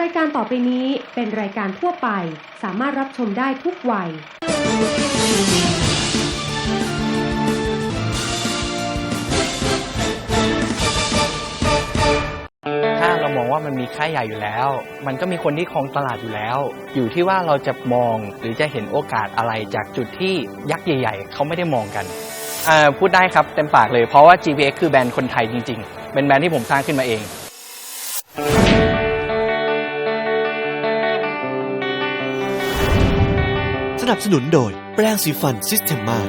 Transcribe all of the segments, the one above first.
รายการต่อไปนี้เป็นรายการทั่วไป สามารถรับชมได้ทุกวัย ถ้าเรามองว่ามันมีค่าใหญ่อยู่แล้ว มันก็มีคนที่ครองตลาดอยู่แล้ว อยู่ที่ว่าเราจะมองหรือจะเห็นโอกาสอะไรจากจุดที่ยักษ์ใหญ่ ๆ เขาไม่ได้มองกันอ่าพูดได้ครับเต็มปากเลยเพราะว่า GPX คือแบรนด์คนไทยจริงๆ เป็นแบรนด์ที่ผมสร้างขึ้นมาเอง นับสนุนโดย แปรงสีฟันซิสเ e มมา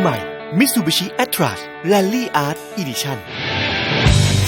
ใหม่ Mitsubishi a t r a s Rally Art Edition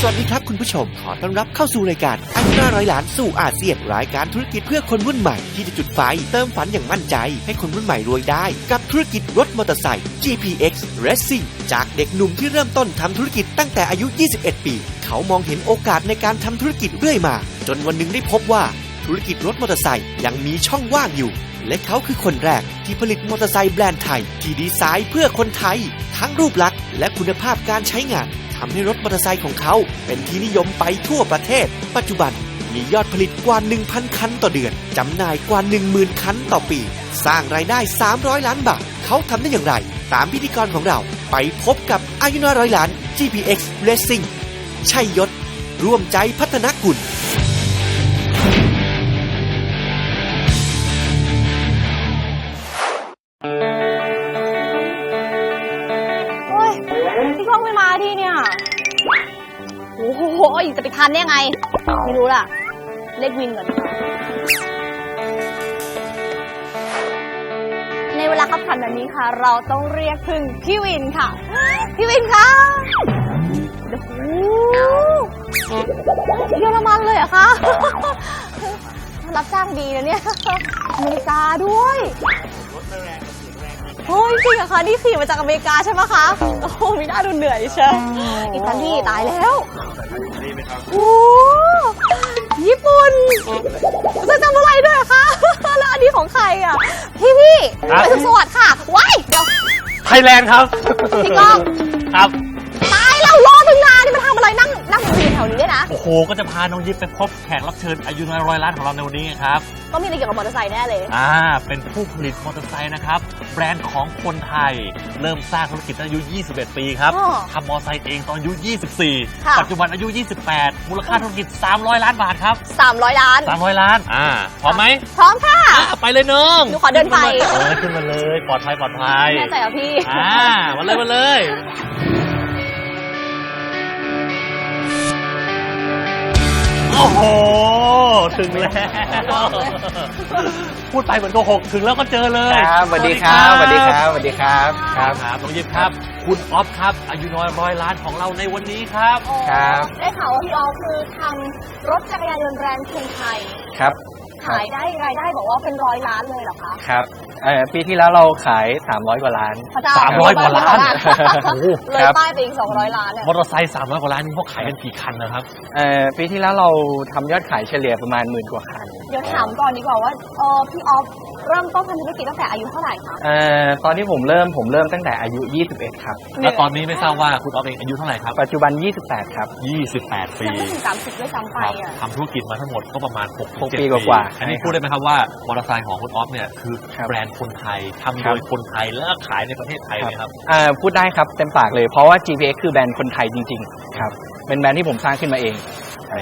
สวัสดีครับคุณผู้ชม ขอต้อนรับเข้าสู่รายการอันหน้าร้อยล้านสู่อาเซียนรายการธุรกิจเพื่อคนรุ่นใหม่ที่จะจุดไฟเติมฝันอย่างมั่นใจ ให้คนรุ่นใหม่รวยได้ กับธุรกิจรถมอเตอร์ไซค์ GPX Racing จากเด็กหนุ่มที่เริ่มต้นทำธุรกิจตั้งแต่อายุ 21 ปี เขามองเห็นโอกาสในการทำธุรกิจเรื่อยมา จนวันหนึ่งได้พบว่า ธุรกิจรถมอเตอร์ไซค์ยังมีช่องว่างอยู่ และเขาคือคนแรกที่ผลิตมอเตอร์ไซค์แบรนด์ไทย ที่ดีไซน์เพื่อคนไทย ทั้งรูปลักษณ์และคุณภาพการใช้งานทำให้รถมอเตอร์ไซค์ของเขาเป็นที่นิยมไปทั่วประเทศ ปัจจุบันมียอดผลิตกว่า 1,000 คันต่อเดือน จำหน่ายกว่า 10,000 คันต่อปี สร้างรายได้ 300 ล้านบาท เขาทำได้อย่างไร ตามพิธีกรของเราไปพบกับอายุน้อยร้อยล้าน GPX Racing ชัยยศ ร่วมใจพัฒนกุล ทันได้ไง ไม่รู้ล่ะ เล็กวินก่อนดีกว่าในเวลาขับขันแบบนี้ค่ะ เราต้องเรียกพึ่งพี่วินค่ะ พี่วินคะโอ้โหเยอรมันเลยเหรอะคะรับจ้างดีนะเนี่ยอเมริกาด้วยโอ้ยจริงเหรอคะ นี่ขี่มาจากอเมริกาใช่ไหมคะ โอ้โหมีหน้าดูเหนื่อยเชียวอิตาลีตายแล้ว โอ้ญี่ปุ่นจะจำอะไรด้วยเหรอคะ แล้วอันนี้ของใครอะ พี่พี่ครับ ไปสุขสวัสดิ์ค่ะ ว้ายเดี๋ยวไทยแลนด์ครับ พี่ก้อง ครับ นั่งนั่งอยู่แถวนี้ด้วยนะ โอ้โห ก็จะพาน้องยิปไปพบแขกรับเชิญอายุน้อยร้อยล้านของเราในวันนี้ไงครับก็มีอะไรเกี่ยวกับมอเตอร์ไซค์แน่เลย อ่า เป็นผู้ผลิตมอเตอร์ไซค์นะครับ แบรนด์ของคนไทย เริ่มสร้างธุรกิจตั้งอายุ 21 ปีครับอ๋อทำมอเตอร์ไซค์เองตอนอายุ ค่ะ 24 ปัจจุบันอายุ 28 มูลค่าธุรกิจ 300 ล้านบาทครับ 300 ล้าน 300 ล้าน อ่า พร้อมไหมพร้อมค่ะ อ่าไปเลยน้องหนูขอเดินไป เออขึ้นมาเลย ปลอดภัยปลอดภัย แน่ใจเหรอพี่ อ่ามาเลยมาเลย โอ้โห ถึงแล้ว พูดไปเหมือนโกหกถึงแล้วก็เจอเลยครับสวัสดีครับสวัสดีครับสวัสดีครับครับครับน้องยิปครับ คุณออฟครับ อายุน้อยร้อยล้านของเราในวันนี้ครับ ครับ ได้ข่าวว่าพี่ออฟคือทำรถจักรยานยนต์แบรนด์เคนไทยครับ ขายได้รายได้บอกว่าเป็นร้อยล้านเลยเหรอคะ ครับ เอ่อปีที่แล้วเราขาย 300 กว่าล้าน พระเจ้าสามร้อยกว่าล้านโอ้โหเลยครับป้ายไปอีก 200 ล้านเลยมอเตอร์ไซค์300กว่าล้านนี่เขาขายกันกี่คันนะครับ เอ่อปีที่แล้วเราทำยอดขายเฉลี่ยประมาณหมื่นกว่าคันเดี๋ยวถามก่อนดีกว่าว่าเออพี่ออฟเริ่มต้นทำธุรกิจตั้งแต่อายุเท่าไหร่คะ เอ่อตอนที่ผมเริ่มผมเริ่มตั้งแต่อายุ 21 ครับ แล้วตอนนี้ไม่ทราบว่าคุณออฟเองอายุเท่าไหร่ครับ ปัจจุบัน 28 ครับ 28 ปียังไม่ถึง30ด้วยซ้ำไปอะ ทำธุรกิจมาทั้งหมดก็ประมาณ6หก7ปีกว่าๆอันนี้ใช่ครับพูดได้ไหมครับว่ามอเตอร์ไซค์ของคุณออฟเนี่ยคือครับ แบรนด์คนไทยทำครัโดบยคนไทยแล้วก็ขายในประเทศไทยเลยครับ อ่าพูดได้ครับเต็มปากเลยเพราะว่า GPX คือแบรนด์คนไทยจริงๆครับเป็นแบรนด์ที่ผมสร้างขึ้นมาเอง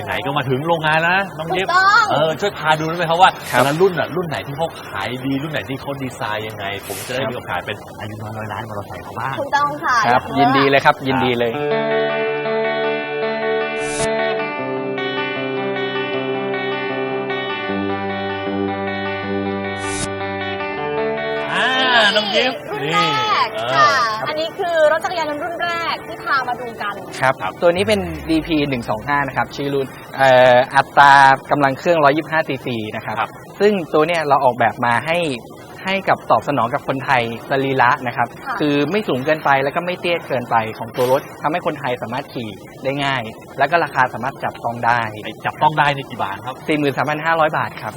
ไหนๆก็มาถึงโรงงานแล้วนะน้องถูยิกปต้อง เออช่วยพาดูได้ไหมครับว่าครับแต่ละรุ่นอะรุ่นไหนที่เขาขายดีรุ่นไหนที่เขาดีไซน์ยังไง ผมจะได้ครับมีโอกาสเป็นอายุน้อยร้อยล้านมอเตอร์ไซค์เขาบ้าง ถูกต้องค่ะครับอากยินดีรู้เลยครับยินดีเลย น้องยิปรุ่นนี่แรกเอค่ะออันนี้คือรถจักรยานยนต์รุ่นแรกที่พามาดูกัน ครับ ตัวนี้เป็น DP 125นะครับชื่อรุ่นเอ่ออัตรากำลังเครื่อง 125 ซีซีนะครับ ครับ ซึ่งตัวเนี้ยเราออกแบบมาให้ ให้กับตอบสนองกับคนไทยสรีระนะครับค่ะคือไม่สูงเกินไปแล้วก็ไม่เตี้ยเกินไปของตัวรถทำให้คนไทยสามารถขี่ได้ง่าย แล้วก็ราคาสามารถจับต้องได้ ไอ้จับต้องได้ในกี่บาทครับ43,500 บาทครับ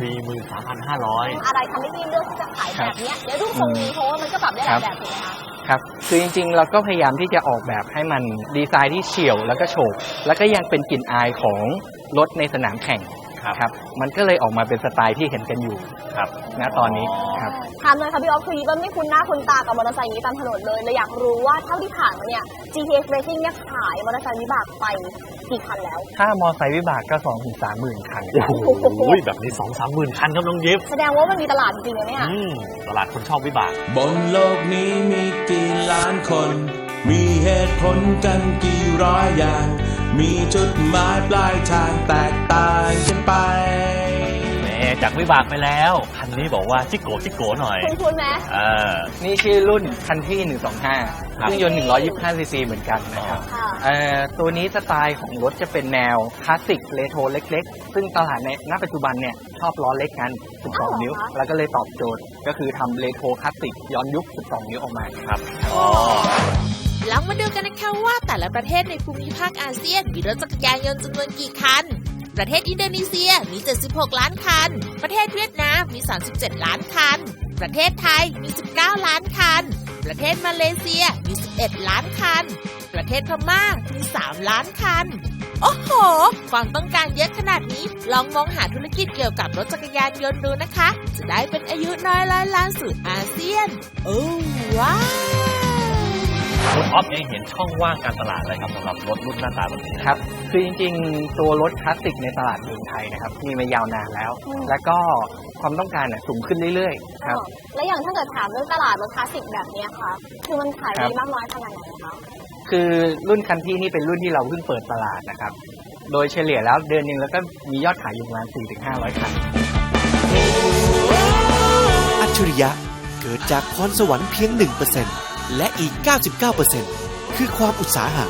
43,500อะไรทำให้พี่เลือกที่จะขายแบบเนี้ยเดี๋ยวรูปทรงนี้เพราะว่ามันก็ปรับได้หลายแบบถูกไหมคะครับคือจริงๆ เราก็พยายามที่จะออกแบบให้มันดีไซน์ที่เฉียวแล้วก็โฉบแล้วก็ยังเป็นกลิ่นอายของรถในสนามแข่ง ครับครับมันก็เลยออกมาเป็นสไตล์ที่เห็นกันอยู่ครับณตอนนี้ครับถามหน่อยค่ะพี่ออฟคือว่าไม่คุ้นหน้าคุ้นตากับมอเตอร์ไซค์อย่างนี้ตามถนนเลยเลยอยากรู้ว่าเท่าที่ผ่านมาเนี่ย GTX Racing เนี่ยขายมอเตอร์ไซค์วิบากไปกี่คันแล้ว ถ้ามอไซค์วิบากก็2องถึงสามหมื่นคันโอ้โหแบบนี้สองสามหมื่นคันครับน้องยิปแสดงว่ามันมีตลาดจริงๆนะเนี่ยอืมตลาดคนชอบวิบาก บนโลกนี้มีกี่ล้านคน มีเหตุผลกันกี่ร้อยอย่าง มีจุดหมายปลายทางแตกต่างกันไป แหมจากวิบากไปแล้ว คันนี้บอกว่าจิกโกจิกโกหน่อย คุณคุณไหมเออ นี่ชื่อรุ่นคันที่ 125ครับเครื่องยนต์ 125 ซีซีเหมือนกันนะครับค่ะเอ่อตัวนี้สไตล์ของรถจะเป็นแนวคลาสสิกเรโทรเล็ก ๆ ซึ่งตลาดในณปัจจุบันเนี่ยชอบล้อเล็กกัน 12 นิ้ว แล้วก็เลยตอบโจทย์ก็คือทำเรโทรคลาสสิกย้อนยุค 12 นิ้วออกมา ครับ อ๋อ ลองมาดูกันนะคะว่าแต่ละประเทศในภูมิภาคอาเซียน มีรถจักรยานยนต์จำนวนกี่คัน ประเทศอินโดนีเซียมี 76 ล้านคัน ประเทศเวียดนามมี 37 ล้านคัน ประเทศไทยมี 19 ล้านคัน ประเทศมาเลเซียมี 11 ล้านคัน ประเทศพม่ามี 3 ล้านคันโอ้โห ความต้องการเยอะขนาดนี้ ลองมองหาธุรกิจเกี่ยวกับรถจักรยานยนต์ดูนะคะ จะได้เป็นอายุน้อยร้อยล้านสู่อาเซียน โอ้ว้าว คุณออฟเองเห็นช่องว่างการตลาดอะไรครับสำหรับรถรุ่นหน้าตาแบบนี้ครับ คือจริงๆ ตัวรถคลาสสิกในตลาดเมืองไทยนะครับ มีมายาวนานแล้ว อืม แล้วก็ความต้องการน่ะสูงขึ้นเรื่อยๆครับ แล้วอย่างถ้าเกิดถามเรื่องตลาดรถคลาสสิกแบบเนี้ยค่ะ คือมันขายครัดีบมากน้อยขนาดไหนคะ คือรุ่นคันที่นี่เป็นรุ่นที่เราเพิ่งเปิดตลาดนะครับ โดยเฉลี่ยแล้วเดือนหนึงแล้วก็มียอดขายอยู่ประมาณ 4-500 คัน อัจฉริยะเกิดจากพรสวรรค์เพียง 1% และอีก 99%คือความอุตสาหะ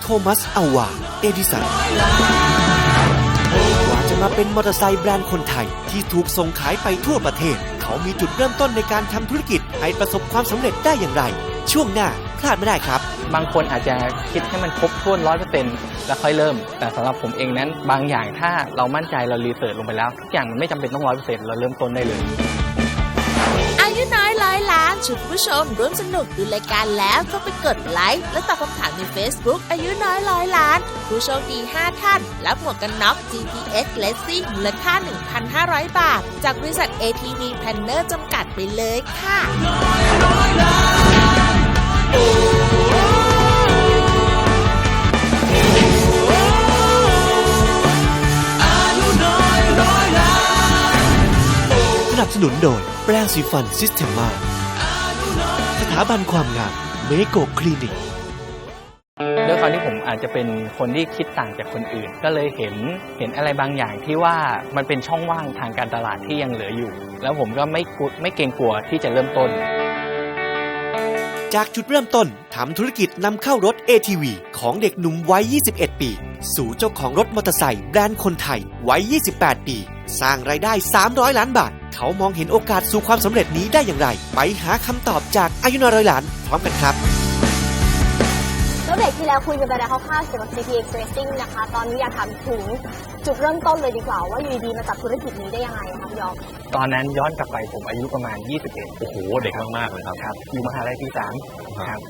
โทมัสอาวา เอดิสันกว่าจะมาเป็นมอเตอร์ไซค์แบรนด์คนไทย ที่ถูกส่งขายไปทั่วประเทศ เขามีจุดเริ่มต้นในการทำธุรกิจ ให้ประสบความสำเร็จได้อย่างไร ช่วงหน้าพลาดไม่ได้ครับ บางคนอาจจะคิดให้มันครบถ้วนร้อยเปอร์เซ็นต์แล้วค่อยเริ่ม แต่สำหรับผมเองนั้น บางอย่างถ้าเรามั่นใจเรารีเสิร์ชลงไปแล้ว ทุกอย่างมันไม่จำเป็นต้องร้อยเปอร์เซ็นต์เราเริ่มต้นได้เลย ชวนคุณผู้ชมร่วมสนุกดูรายการแล้วก็ไปกดไลค์และตอบคำถามใน Facebook อายุน้อยร้อยล้าน ผู้โชคดี 5 ท่าน รับหมวกกันน็อก GTX Racing มูลค่า 1,500 บาท จากบริษัท ATV Planner จำกัดไปเลยค่ะสนับสนุนโดยแปรงสีฟันซิสเ e ม a ส ถาบันความงามเมโกคลินิก ด้วยความที่ผมอาจจะเป็นคนที่คิดต่างจากคนอื่น ก็เลยเห็นเห็นอะไรบางอย่างที่ว่ามันเป็นช่องว่างทางการตลาดที่ยังเหลืออยู่ แล้วผมก็ไม่กลัวไม่เกรงกลัวที่จะเริ่มต้น จากจุดเริ่มต้นทำธุรกิจนำเข้ารถ ATV ของเด็กหนุ่มวัย 21 ปี สู่เจ้าของรถมอเตอร์ไซค์แบรนด์คนไทยวัย 28 ปี สร้างรายได้ 300 ล้านบาท เขามองเห็นโอกาสสู่ความสำเร็จนี้ได้อย่างไร ไปหาคำตอบจากอายุนอยร้อยล้านพร้อมกันครับแล้วเด็กที่แล้วคุยกันไปแล้วคร่าวๆเกี่ยวกับ GTX Racing นะคะ ตอนนี้อยากถามถึงจุดเริ่มต้นเลยดีกว่า ว่าอยู่ดีๆมาจับธุรกิจนี้ได้ยังไงคะพี่ยอมตอนนั้นย้อนกลับไปผมอายุประมาณ 21 โอ้โห เด็กมาก ๆ เลยครับครับ อยู่มหาลัยปีสามครับ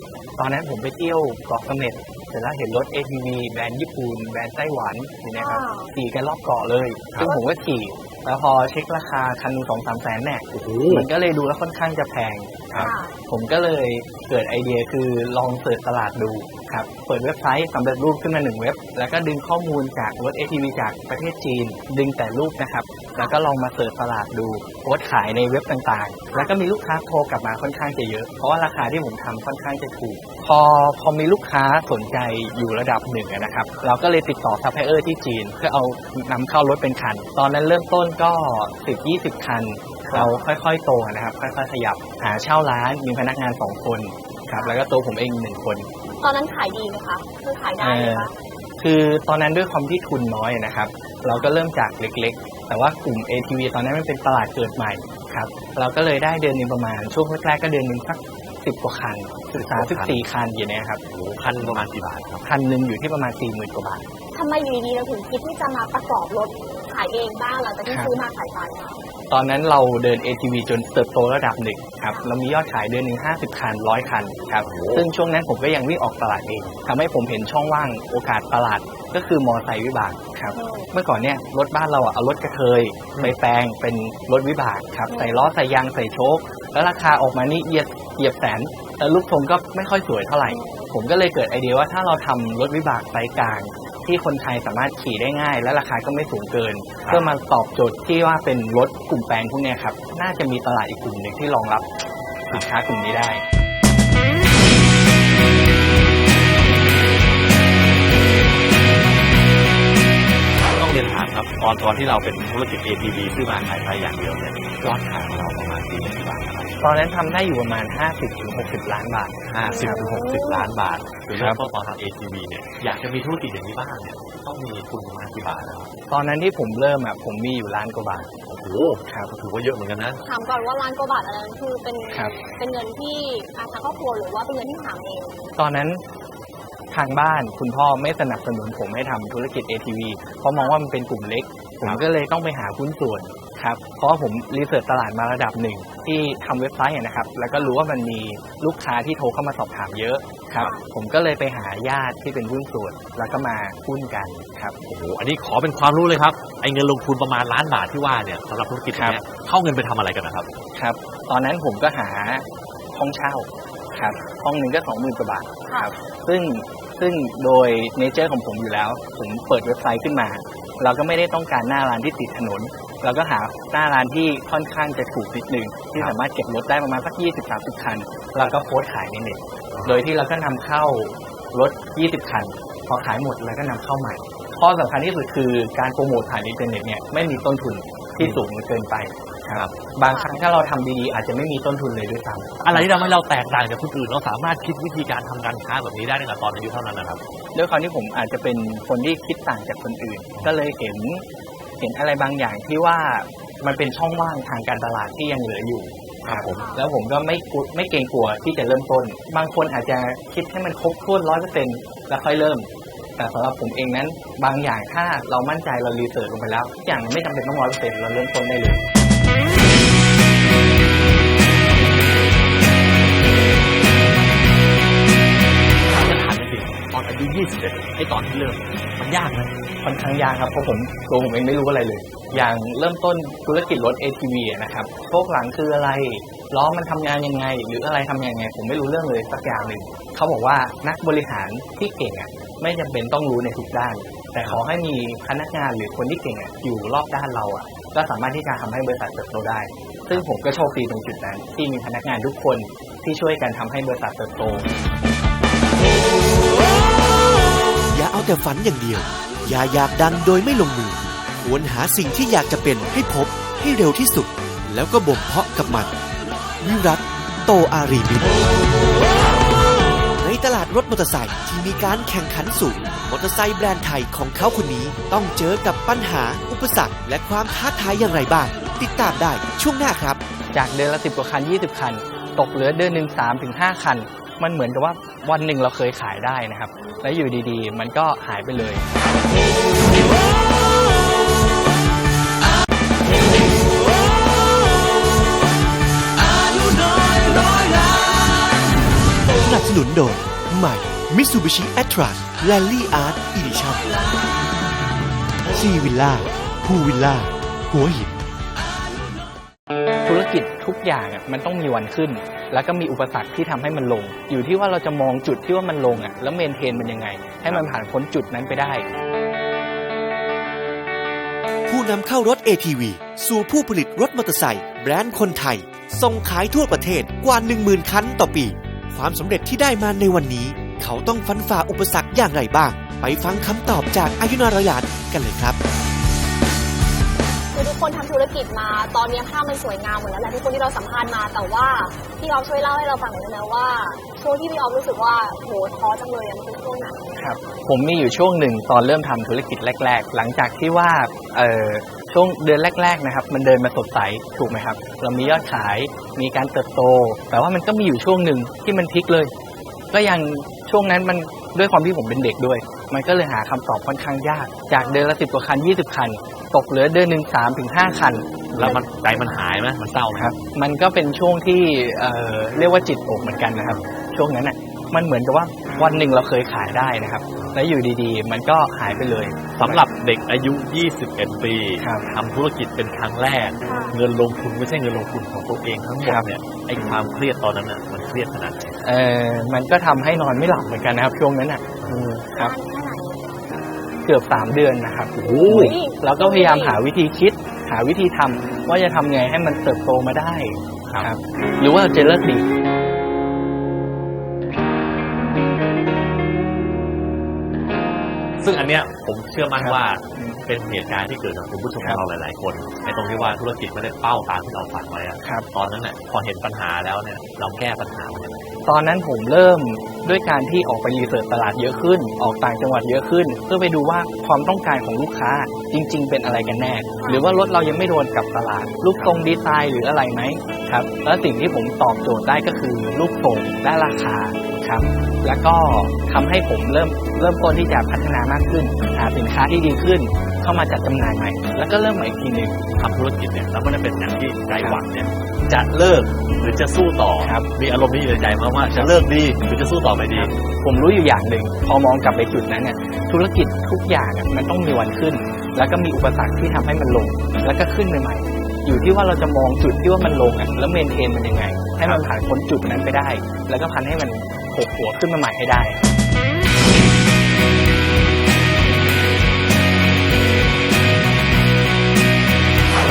ตอนนั้นผมไปเที่ยวเกาะเสม็ดเสร็จแล้วเห็นรถ ATV แบรนด์ญี่ปุ่น แบรนด์ไต้หวันนี่นะครับว้าวขี่กันรอบเกาะเลย ซึ่งผมก็ขี่ แล้วพอเช็คราคาคันหนึ่งสองสามแสนเนี่ยโอ้โหมันก็เลยดูแล้วค่อนข้างจะแพงครับค่ะผมก็เลยเกิดไอเดียคือลองเสิร์ชตลาดดู ครับเปิดเว็บไซต์สำเร็จรูปขึ้นมาหนึ่งเว็บ แล้วก็ดึงข้อมูลจากรถ ATV จากประเทศจีน ดึงแต่รูปนะครับ แล้วก็ลองมาเสิร์ชตลาดดูโพสต์ขายในเว็บต่างๆ แล้วก็มีลูกค้าโทรกลับมาค่อนข้างจะเยอะ เพราะว่าราคาที่ผมทำค่อนข้างจะถูก พอพอมีลูกค้าสนใจอยู่ระดับหนึ่งอะนะครับ เราก็เลยติดต่อซัพพลายเออร์ที่จีน เพื่อเอานำเข้ารถเป็นคัน ตอนนั้นเริ่มต้นก็ 10-20 คัน เราค่อยๆโตนะครับ ค่อยๆขยับ หาเช่าร้าน มีพนักงานสองคนครับ แล้วก็ตัวผมเองหนึ่งคน ตอนนั้นขายดีไหมคะคือขายได้ไหมคะคือตอนนั้นด้วยความที่ทุนน้อยนะครับ เราก็เริ่มจากเล็กๆ แต่ว่ากลุ่ม ATV ตอนนั้นมันเป็นตลาดเกิดใหม่ครับ เราก็เลยได้เดือนหนึงประมาณ ช่วงแรกๆก็เดือนหนึงสักสิบกว่าคันสิบสามสิบสี่คันอย่างเนี้ยครับโอ้โหคันประมาณกี่บาทครับคันหนึ่งอยู่ที่ประมาณสี่หมื่นกว่าบาททำไมอยู่ดีๆเราถึงคิดที่จะมาประกอบรถขายเองบ้างหลังจากที่ครับซื้อมาขายไปคะ ตอนนั้นเราเดิน ATV จนเติบโตระดับหนึ่งครับเรามียอดขายเดือนหนึ่ง50 คันร้อยคันครับซึ่งช่วงนั้นผมก็ยังวิ่งออกตลาดเองทำให้ผมเห็นช่องว่างโอกาสตลาดก็คือมอไซค์วิบากครับ เมื่อก่อนเนี่ยรถบ้านเราอะเอารถกระเทยไปแปลงเป็นรถวิบากครับใส่ล้อใส่ยางใส่โชคแล้วราคาออกมานี่เหยียบเหยียบแสนแต่รูปทรงก็ไม่ค่อยสวยเท่าไหร่ ผมก็เลยเกิดไอเดียว่าถ้าเราทำรถวิบากไซส์กลาง ที่คนไทยสามารถขี่ได้ง่าย และราคาก็ไม่สูงเกิน เพื่อมาตอบโจทย์ที่ว่าเป็นรถกลุ่มแปลงพวกเนี้ยครับ น่าจะมีตลาดอีกกลุ่มหนึ่งที่รองรับสินค้ากลุ่มนี้ได้ อนตอนที่เราเป็นธุรกิจ ATV ซื้อมาขายไปอย่างเดียวเนี่ยยอดขายของเราประมาณปีละกี่บาทครับตอนนั้นทำได้อยู่ประมาณ 50-60 ล้านบาท ห้าสิบถึงหกสิบล้านบาทคือเริ่มต้นตอนทำ ATV เนี่ยอยากจะมีธุรกิจอย่างนี้บ้างเนี่ยต้องมีทุนประมาณกี่บาทนะครับตอนนั้นที่ผมเริ่มอะผมมีอยู่ล้านกว่าบาท โอ้โหครับ ถือว่าเยอะเหมือนกันนะ ถามก่อนว่าร้านกว่าบาทอันนั้นคือเป็นครับ เป็นเงินที่อาทางครอบครัวหรือว่าเป็นเงินที่หาเอง ตอนนั้น ทางบ้านคุณพ่อไม่สนับสนุนผมให้ทำธุรกิจ ATV เพราะมองว่ามันเป็นกลุ่มเล็ก ผมก็เลยต้องไปหาหุ้นส่วนครับ เพราะว่าผมรีเสิร์ชตลาดมาระดับหนึ่งที่ทำเว็บไซต์อะนะครับ แล้วก็รู้ว่ามันมีลูกค้าที่โทรเข้ามาสอบถามเยอะครับ ผมก็เลยไปหาญาติที่เป็นหุ้นส่วน แล้วก็มาหุ้นกันครับโอ้โหอันนี้ขอเป็นความรู้เลยครับไอ้เงินลงทุนประมาณล้านบาทที่ว่าเนี่ยสำหรับธุรกิจครับเนี้ยเข้าเงินไปทำอะไรกันนะครับครับตอนนั้นผมก็หาห้องเช่าครับห้องหนึ่งก็สองหมื่นกว่าบาทครับซึ่ง ซึ่งโดยเนเจอร์ของผมอยู่แล้ว ผมเปิดเว็บไซต์ขึ้นมา เราก็ไม่ได้ต้องการหน้าร้านที่ติดถนน เราก็หาหน้าร้านที่ค่อนข้างจะถูกนิดนึง ที่สามารถเก็บรถได้ประมาณสัก20-30คันแล้วก็โพสต์ขายในเน็ต โดยที่เราก็นำเข้ารถ 20 คัน พอขายหมดแล้วก็นำเข้าใหม่ ข้อสำคัญที่สุดคือการโปรโมทผ่านอินเทอร์เน็ตเนี่ยไม่มีต้นทุนที่สูงเกินไป ครับ บางครั้งถ้าเราทำดีๆอาจจะไม่มีต้นทุนเลยด้วยซ้ำอะไรที่ทำให้เราแตกต่างจากคนอื่นเราสามารถคิดวิธีการทำการค้าแบบนี้ได้ตั้งแต่ตอนอายุเท่านั้นนะครับด้วยความที่ผมอาจจะเป็นคนที่คิดต่างจากคนอื่น ก็เลยเห็นเห็นอะไรบางอย่างที่ว่ามันเป็นช่องว่างทางการตลาดที่ยังเหลืออยู่ครับผมแล้วผมก็ไม่กลัวไม่เกรงกลัวที่จะเริ่มต้น บางคนอาจจะคิดให้มันครบถ้วนร้อยเปอร์เซ็นต์แล้วค่อยเริ่ม แต่สำหรับผมเองนั้น บางอย่างถ้าเรามั่นใจเรารีเสิร์ชลงไปแล้วทุกอย่างไม่จำเป็นต้องร้อยเปอร์เซ็นต์เราเริ่มต้นได้เลย อนอายุ21ไอ้ตอนที่เริ่มมันยากนะค่อนข้างยากครับเพราะผมตัวผมเองไม่รู้อะไรเลย อย่างเริ่มต้นธุรกิจรถ ATV นะครับโชคหลังคืออะไรล้อมันทำงานยังไง หรืออะไรทำยังไง ผมไม่รู้เรื่องเลยสักอย่างหนึ่งเขาบอกว่านักบริหารที่เก่งอะไม่จำเป็นต้องรู้ในทุกด้าน แต่ขอให้มีพนักงานหรือคนที่เก่งอะอยู่รอบด้านเราอะก็สามารถที่จะทำให้บริษัทเติบโตได้ ซึ่งผมก็โชคดีตรงจุดนั้น ที่มีพนักงานทุกคนที่ช่วยกันทำให้บริษัทเติบโต แต่ฝันอย่างเดียว อย่าอยากดังโดยไม่ลงมือ ควรหาสิ่งที่อยากจะเป็นให้พบให้เร็วที่สุด แล้วก็บ่มเพาะกับมัน วิรัตโตอารีวิทย์ในตลาดรถมอเตอร์ไซค์ที่มีการแข่งขันสูง มอเตอร์ไซค์แบรนด์ไทยของเขาคนนี้ต้องเจอกับปัญหา อุปสรรค และความท้าทายอย่างไรบ้าง ติดตามได้ช่วงหน้าครับ จากเดือนละสิบกว่าคัน 20 คัน ตกเหลือเดือนหนึ่ง3ถึง5คัน มันเหมือนกับว่าวันหนึ่งเราเคยขายได้นะครับ แล้วอยู่ดีๆ มันก็หายไปเลย สนับสนุนโดยใหม่ Mitsubishi a t r a s Rally Art Edition ซีวิลล่าพูวิลล่าหัวหิน กิจทุกอย่างอะมันต้องมีวันขึ้น แล้วก็มีอุปสรรคที่ทำให้มันลง อยู่ที่ว่าเราจะมองจุดที่ว่ามันลงอะแล้วเมนเทนมันยังไง ให้มันผ่านพ้นจุดนั้นไปได้ ผู้นำเข้ารถ ATV สู่ผู้ผลิตรถมอเตอร์ไซค์แบรนด์คนไทย ส่งขายทั่วประเทศกว่า 10,000 คันต่อปี ความสำเร็จที่ได้มาในวันนี้ เขาต้องฟันฝ่าอุปสรรคอย่างไรบ้าง ไปฟังคำตอบจากอายุนารอยานกันเลยครับ คือทุกคนทำธุรกิจมา ตอนนี้ภาพมันสวยงามหมดแล้วแหละทุกคนที่เราสัมภาษณ์มา แต่ว่าพี่ออฟช่วยเล่าให้เราฟังหน่อยได้ไหมว่าช่วงที่พี่ออฟรู้สึกว่าโหท้อจังเลยมันคือช่วงไหนครับผมมีอยู่ช่วงหนึ่งตอนเริ่มทำธุรกิจแรก ๆ หลังจากที่ว่าเออช่วงเดือนแรก ๆนะครับ มันเดินมาสดใสถูกไหมครับ เรามียอดขายมีการเติบโต แต่ว่ามันก็มีอยู่ช่วงหนึ่งที่มันพลิกเลย ก็ยังช่วงนั้นมันด้วยความที่ผมเป็นเด็กด้วย มันก็เลยหาคำตอบค่อนข้างยาก จากเดือนละสิบกว่าคันยี่สิบคัน ตกเหลือเดือนหนึ่งสามถึงห้าคัน แล้วมันใจมันหายไหมมันเศร้าไหมครับ มันก็เป็นช่วงที่เอ่อเรียกว่าจิตตกเหมือนกันนะครับ ช่วงนั้นน่ะมันเหมือนกับว่าวันหนึ่งเราเคยขายได้นะครับ แล้วอยู่ดีๆ มันก็หายไปเลย สำหรับเด็กอายุ 21 ปีครับทำธุรกิจเป็นครั้งแรก เงินลงทุนไม่ใช่เงินลงทุนของตัวเองทั้งหมดเนี่ยไอ้ความเครียดตอนนั้นน่ะมันเครียดขนาดไหนเออมันก็ทำให้นอนไม่หลับเหมือนกันนะครับ ช่วงนั้นน่ะอืมครับ เกือบสามเดือนนะครับโอ้โหเราก็พยายามหาวิธีคิด หาวิธีทำว่าจะทำไงให้มันเติบโตมาได้ครับ หรือว่าเราจะเลิกดีซึ่งอันเนี้ยผมเชื่อมั่นครับว่าเป็นเหตุการณ์ที่เกิดกับคุณผู้ชมของเราหลาย ๆ คนในตรงที่ว่าธุรกิจไม่ได้เป้าตามที่เราฝันไว้อะครับตอนนั้นเนี่ยพอเห็นปัญหาแล้วเนี่ยเราแก้ปัญหามันยังไงตอนนั้นผมเริ่ม ด้วยการที่ออกไปรีเสิร์ชตลาดเยอะขึ้น ออกต่างจังหวัดเยอะขึ้น เพื่อไปดูว่าความต้องการของลูกค้าจริง ๆ เป็นอะไรกันแน่ หรือว่ารถเรายังไม่โดนกับตลาด ลูกทรงดีไซน์หรืออะไรไหมครับแล้วสิ่งที่ผมตอบโจทย์ได้ก็คือลูกทรงและราคาครับแล้วก็ทำให้ผมเริ่มเริ่มต้นที่จะพัฒนามากขึ้นหาสินค้าที่ดีขึ้น เข้ามาจัดจำหน่ายใหม่ แล้วก็เริ่มใหม่อีกทีหนึ่งทำธุรกิจเนี่ยแล้วมันเป็นอย่างที่ใจหวังเนี่ยจะเลิกหรือจะสู้ต่อครับมีอารมณ์นี้อยู่ในใจมากว่าจะเลิกดีหรือจะสู้ต่อไปดี ผมรู้อยู่อย่างหนึ่งพอมองกลับไปจุดนั้นเนี่ยธุรกิจทุกอย่างอะมันต้องมีวันขึ้น แล้วก็มีอุปสรรคที่ทำให้มันลง แล้วก็ขึ้นใหม่ๆอยู่ที่ว่าเราจะมองจุดที่ว่ามันลงอะแล้วเมนเทนมันยังไง ให้มันผ่านพ้นจุดนั้นไปได้ แล้วก็พันให้มันโผล่หัวขึ้นมาใหม่ให้ได้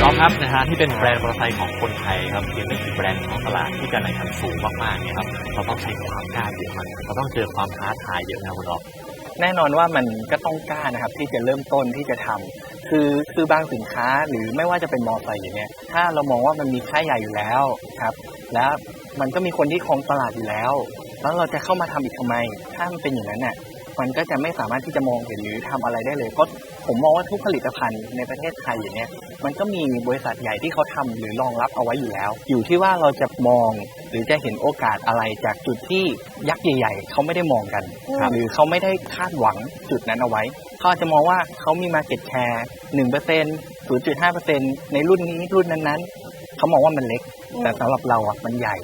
น้องครับนะฮะที่เป็นแบรนด์มอเตอร์ไซค์ของคนไทยครับเพียงไม่กี่แบรนด์ของตลาดที่การแข่งขันสูงมากๆเนี่ยครับเราต้องใช้ความกล้าเยอะมากเราต้องเจอความท้าทายเยอะนะคุณอ๊อฟแน่นอนว่ามันก็ต้องกล้านะครับที่จะเริ่มต้นที่จะทำคือคือบางสินค้าหรือไม่ว่าจะเป็นมอเตอร์ไซค์อย่างเงี้ยถ้าเรามองว่ามันมีค่าใหญ่อยู่แล้วครับแล้วมันก็มีคนที่ครองตลาดอยู่แล้ว แล้วเราจะเข้ามาทำอีกทำไม ถ้ามันเป็นอย่างนั้นน่ะมันก็จะไม่สามารถที่จะมองเห็นหรือทำอะไรได้เลยเพราะ ผมมองว่าทุกผลิตภัณฑ์ในประเทศไทยอย่างเนี้ยมันก็มีบริษัทใหญ่ที่เขาทำหรือรองรับเอาไว้อยู่แล้ว อยู่ที่ว่าเราจะมองหรือจะเห็นโอกาสอะไรจากจุดที่ยักษ์ใหญ่ ๆ เขาไม่ได้มองกันครับหรือเขาไม่ได้คาดหวังจุดนั้นเอาไว้เขาอาจจะมองว่าเขามี Market Share 1% 0.5%ในรุ่นนี้รุ่นนั้นๆ เขามองว่ามันเล็ก แต่สำหรับเราอะมันใหญ่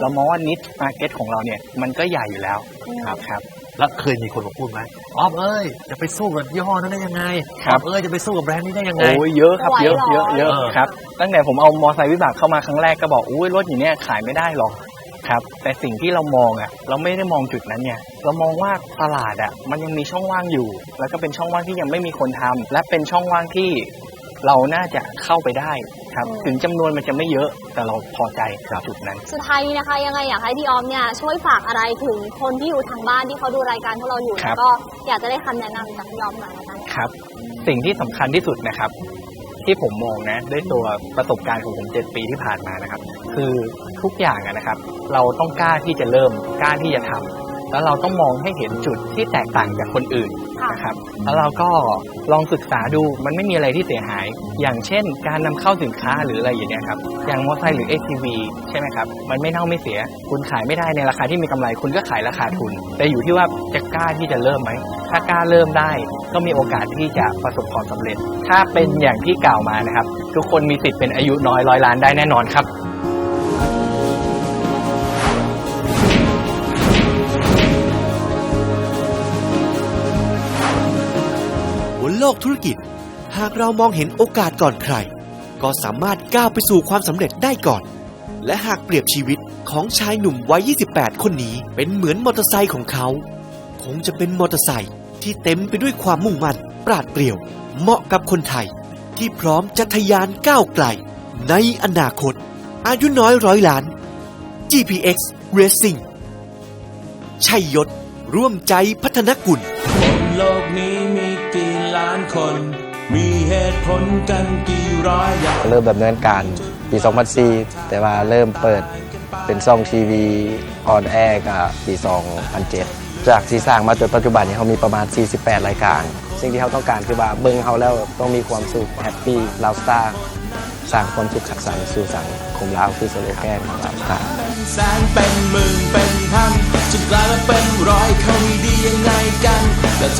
เรามองว่านิชมาร์เก็ตของเราเนี่ยมันก็ใหญ่อยู่แล้วครับครับ แล้วเคยมีคนมาพูดไหมออฟเอ้ยจะไปสู้กับยี่ห้อนั้นได้ยังไงครับออฟเอ้ยจะไปสู้กับแบรนด์นี้ได้ยังไงโอ้ยเยอะครับไหวเยอะเหรอเยอะเยอะเออครับตั้งแต่ผมเอามอไซค์วิบากเข้ามาครั้งแรกก็บอกอุ้ยรถอย่างเนี้ยขายไม่ได้หรอกครับแต่สิ่งที่เรามองอะเราไม่ได้มองจุดนั้นเนี่ยเรามองว่าตลาดอะมันยังมีช่องว่างอยู่ แล้วก็เป็นช่องว่างที่ยังไม่มีคนทำและเป็นช่องว่างที่เราน่าจะเข้าไปได้ ครับ ถึงจำนวนมันจะไม่เยอะแต่เราพอใจกับจุดนั้น สุดท้ายนี้นะคะยังไงอยากให้พี่ออมเนี่ยช่วยฝากอะไรถึงคนที่อยู่ทางบ้านที่เขาดูรายการพวกเราอยู่ครัแล้บวก็อยากจะได้คำแนะนำจากพี่ออมหน่อยละกันครับ สิ่งที่สำคัญที่สุดนะครับ ที่ผมมองนะด้วยตัวประสบการณ์ของผมเจ็ดปีที่ผ่านมานะครับ คือทุกอย่างอะนะครับ เราต้องกล้าที่จะเริ่มกล้าที่จะทำ แล้วเราต้องมองให้เห็นจุดที่แตกต่างจากคนอื่นค่ะนะครับ แล้วเราก็ลองศึกษาดูมันไม่มีอะไรที่เสียหาย อย่างเช่น การนำเข้าสินค้าหรืออะไรอย่างเงี้ยครับ อย่างมอเตอร์ไซค์หรือ ATV ใช่ไหมครับ มันไม่เน่าไม่เสีย คุณขายไม่ได้ในราคาที่มีกำไร คุณก็ขายราคาทุน แต่อยู่ที่ว่าจะกล้าที่จะเริ่มไหม ถ้ากล้าเริ่มได้ก็มีโอกาสที่จะประสบความสำเร็จ ถ้าเป็นอย่างที่กล่าวมานะครับ ทุกคนมีสิทธิ์เป็นอายุน้อยร้อยล้านได้แน่นอนครับ โลกธุรกิจ หากเรามองเห็นโอกาสก่อนใคร ก็สามารถก้าวไปสู่ความสำเร็จได้ก่อน และหากเปรียบชีวิตของชายหนุ่มวัย 28 คนนี้เป็นเหมือนมอเตอร์ไซค์ของเขา คงจะเป็นมอเตอร์ไซค์ที่เต็มไปด้วยความมุ่งมั่น ปราดเปรียว เหมาะกับคนไทย ที่พร้อมจะทะยานก้าวไกล ในอนาคต อายุน้อยร้อยล้าน GPX Racing ชัยยศ ร่วมใจพัฒนกุลบนโลกนี้มี ล้านคน มีเหตุผลกันกี่ร้อยอย่างเริ่มดำเนินการปี 2004 แต่ว่าเริ่มเปิดเป็นซ่องทีวีออนแอร์กับปี 2007 จากที่สร้างมาจนปัจจุบันนี้เขามีประมาณ 48 รายการ สิ่งที่เขาต้องการคือว่าเบิ้งเขาแล้วต้องมีความสุขแฮปปี้ลาวสตาร์สร้างความสุขขัดสันต์สู่สังคมลาวคือสโลแกนของลาวสตาร์เป็นแสนเป็นหมื่นเป็นพันจนกลายมาเป็นร้อยเขามีดียังไงกันแต่ท